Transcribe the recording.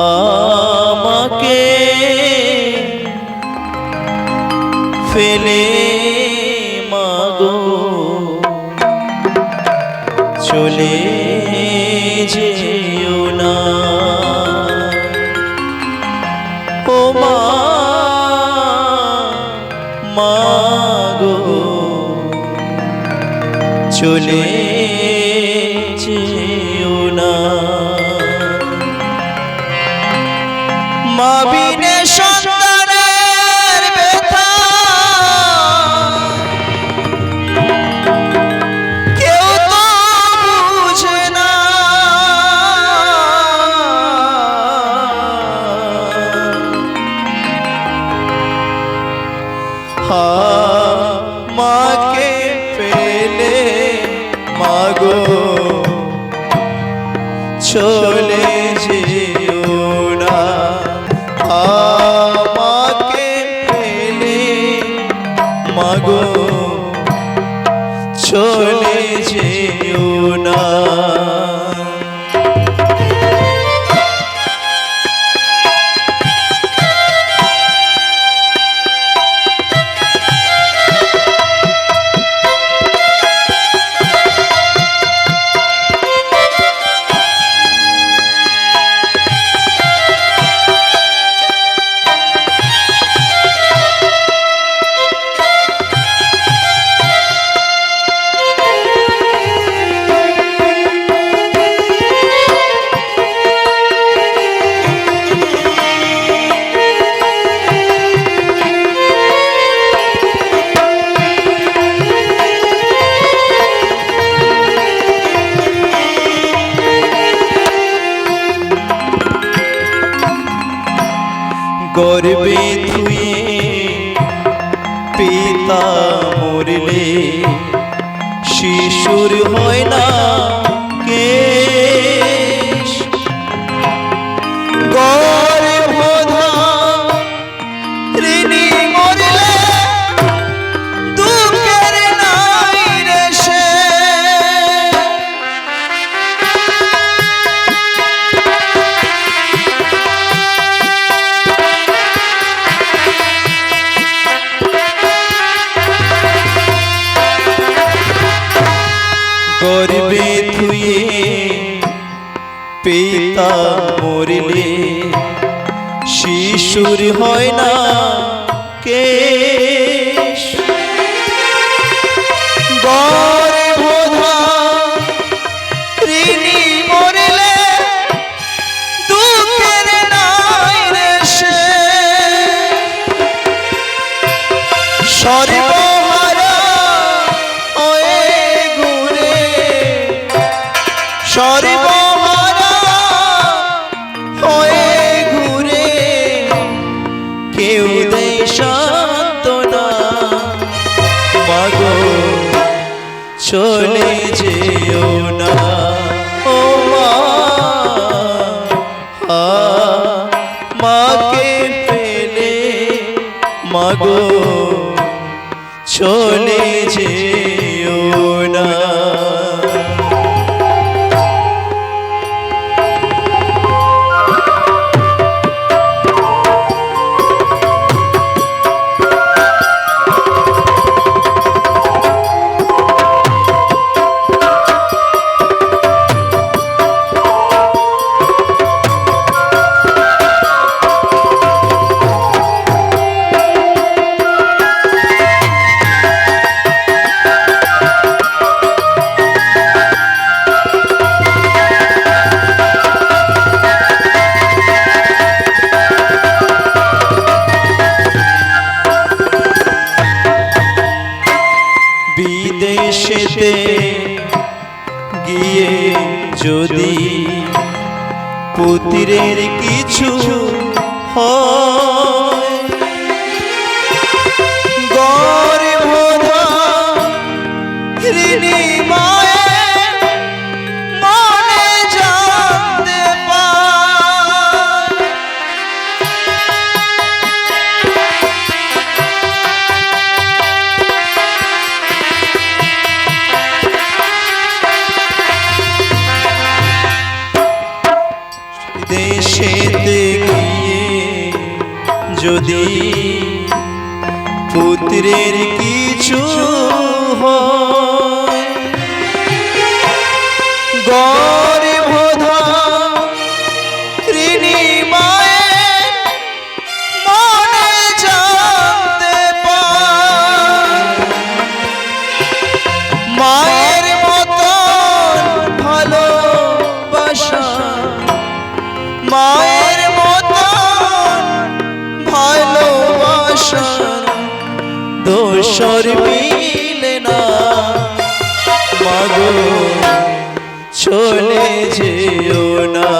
আমাকে ফেলে মাগো। চলে যেও না। ও মা মাগো। চলে মাগো চলে যেও না। আমাকে পেলে মাগো। চলে যেও না। গর্বে তুই? পিতা মরলে শিশুর হয় না। গর্বে ধুয়ে পিতা মরলে শিশুর হয় না কে? গর্ভধারিণী সর্বহারা হয়ে ঘুরে। কেউ দেয় সান্ত্বনা। মাগো চলে যেও না। ও মা। মাকে ফেলে। মাগো চলে যেও বিদেশেতে গিয়ে যদি পুত্রের কিছু হয় যদি পুত্রের কিছু হয় দোসর মিলে না। মাগো চলে যেও না।